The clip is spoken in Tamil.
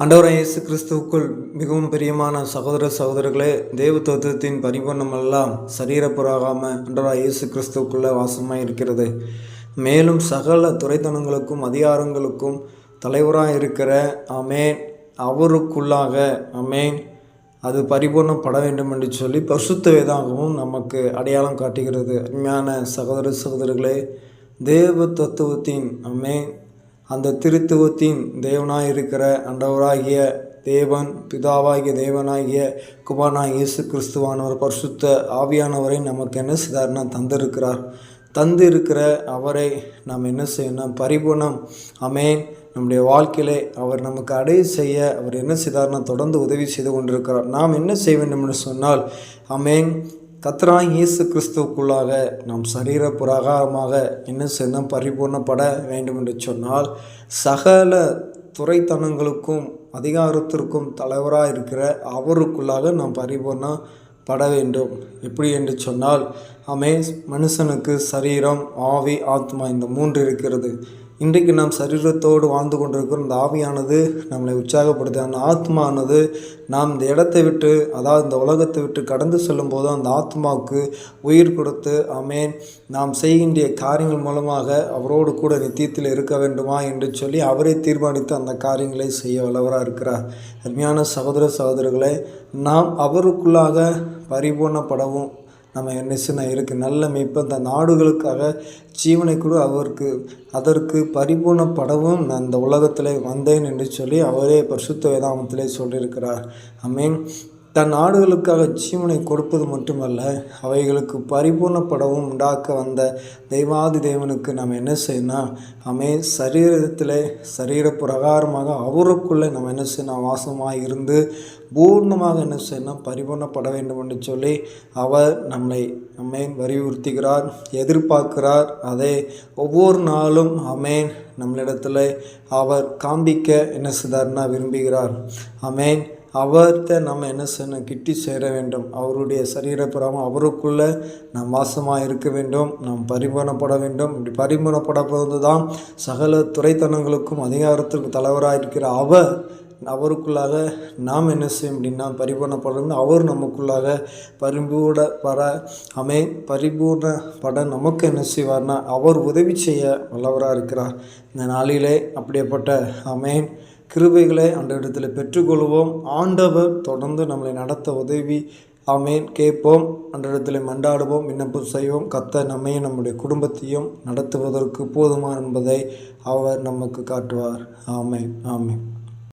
அண்டவராய் இயேசு கிறிஸ்துவுக்குள் மிகவும் பிரியமான சகோதர சகோதரர்களே தேவ தத்துவத்தின் பரிபூர்ணமெல்லாம் சரீரப்புறாகாம அண்டவராய் இயேசு கிறிஸ்துவுக்குள்ளே வாசமாக இருக்கிறது. மேலும் சகல துறைத்தனங்களுக்கும் அதிகாரங்களுக்கும் தலைவராக இருக்கிற அமேன் அவருக்குள்ளாக அமேன் அது பரிபூர்ணப்பட வேண்டும் என்று சொல்லி பரிசுத்த வேதாகவும் நமக்கு அடையாளம் காட்டுகிறது. அருமையான சகோதர சகோதரர்களே தேவ தத்துவத்தின் அமேன் அந்த திருத்துவத்தின் தேவனாய் இருக்கிற அண்டவராகிய தேவன் பிதாவாகிய தேவனாகிய குமாரனாகிய இயேசு கிறிஸ்துவானவர் பரிசுத்த ஆவியானவரை நமக்கு என்ன செய்தார்னா தந்திருக்கிறார்? தந்து இருக்கிற அவரை நாம் என்ன செய்யணும்? பரிபூர்ணம். அமேன் நம்முடைய வாழ்க்கையிலே அவர் நமக்கு அடைய செய்ய அவர் என்ன செய்தார்னா தொடர்ந்து உதவி செய்து கொண்டிருக்கிறார். நாம் என்ன செய்ய வேண்டும் என்று சொன்னால் அமேன் கத்ரா இயேசு கிறிஸ்துவுக்குள்ளாக நாம் சரீர புராகாரமாக என்ன செய்யணும் பரிபூர்ணப்பட வேண்டும் என்று சொன்னால் சகல துறைத்தனங்களுக்கும் அதிகாரத்திற்கும் தலைவராக இருக்கிற அவருக்குள்ளாக நாம் பரிபூர்ணப்பட வேண்டும். எப்படி என்று சொன்னால் அமே மனுஷனுக்கு சரீரம் ஆவி ஆத்மா இந்த மூன்று இருக்கிறது. இன்றைக்கு நாம் சரீரத்தோடு வாழ்ந்து கொண்டிருக்கிற இந்த ஆவியானது நம்மளை உற்சாகப்படுது அந்த ஆத்மானது நாம் இந்த இடத்தை விட்டு அதாவது இந்த உலகத்தை விட்டு கடந்து செல்லும்போது அந்த ஆத்மாவுக்கு உயிர் கொடுத்து அமேன் நாம் செய்கின்ற காரியங்கள் மூலமாக அவரோடு கூட நித்தியத்தில் இருக்க வேண்டுமா என்று சொல்லி அவரே தீர்மானித்து அந்த காரியங்களை செய்ய வல்லவராக இருக்கிறார். அருமையான சகோதர சகோதரர்களை நாம் அவருக்குள்ளாக பரிபூர்ணப்படவும் நம்ம என்ன இருக்குது நல்ல மீட்பு. இந்த நாடுகளுக்காக ஜீவனை கூட. அவருக்கு அதற்கு பரிபூர்ணப்படவும் நான் இந்த உலகத்தில் வந்தேன் என்று சொல்லி அவரே பரிசுத்த வேதாமத்திலே சொல்லியிருக்கிறார். ஐ மீன் தன் நாடுகளுக்காக ஜீவனை கொடுப்பது மட்டுமல்ல அவைகளுக்கு பரிபூர்ணப்படவும் உண்டாக்க வந்த தெய்வாதி தேவனுக்கு நாம் என்ன செய்யணும் அமே சரீரத்தில் சரீர பிரகாரமாக அவருக்குள்ளே நம்ம என்ன செய்யணும் வாசமாக இருந்து பூர்ணமாக என்ன செய்யணும் பரிபூர்ணப்பட வேண்டும் என்று சொல்லி அவர் நம்மை நம்மை வலியுறுத்துகிறார் எதிர்பார்க்கிறார். அதை ஒவ்வொரு நாளும் அமேன் நம்மளிடத்தில் அவர் காண்பிக்க என்ன செய்தார்னா விரும்புகிறார். அமேன் அவர்கிட்ட நம்ம என்ன செய்யணும் கிட்டி சேர வேண்டும். அவருடைய சரீரப்புறமும் அவருக்குள்ளே நாம் வாசமாக இருக்க வேண்டும். நாம் பரிமாணப்பட வேண்டும். இப்படி பரிமாணப்பட தான் சகல துறைத்தனங்களுக்கும் அதிகாரத்திற்கு தலைவராக இருக்கிற அவர் அவருக்குள்ளாக நாம் என்ன செய்யும் அப்படின்னா பரிபூர்ணப்படணும். அவர் நமக்குள்ளாக பரிபூர்ண பர அமே பரிபூர்ணப்பட நமக்கு என்ன செய்வார்னா அவர் உதவி செய்ய வல்லவராக இருக்கிறார். இந்த நாளிலே அப்படிப்பட்ட அமேன் கிருபைகளை அந்த இடத்துல பெற்றுக்கொள்வோம். ஆண்டவர் தொடர்ந்து நம்மளை நடத்த உதவி. அமேன் கேட்போம். அந்த இடத்துல மண்டாடுவோம் விண்ணப்பம் செய்வோம். கத்த நம்மையும் நம்முடைய குடும்பத்தையும் நடத்துவதற்கு போதுமா என்பதை அவர் நமக்கு காட்டுவார். ஆமை ஆமை